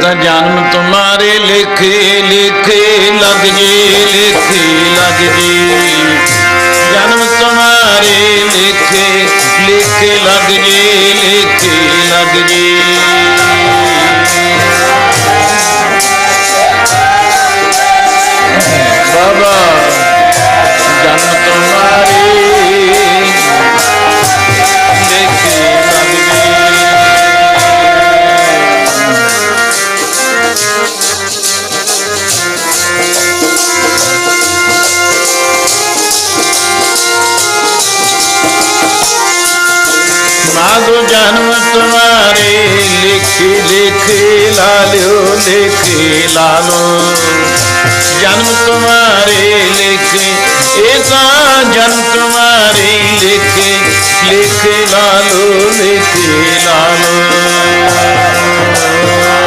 ਤਾਂ ਜਨਮ ਤੁਮਾਰੇ ਲਿਖੇ ਲਿਖੇ ਲੱਗ ਜੀ ਲਿਖੇ ਲੱਗ ਜੀ ਜਨਮ ਤੁਮਾਰੇ ਲਿਖੇ ਲਿਖੇ ਲੱਗ ਜੀ ਲਿਖੇ ਲੱਗ ਜੀ মাগো জানো তোমারে, লিখি লিখি লালো লিখি, লালো। জানো তোমারে, লিখি এসা জান তোমারে, লিখি লিখি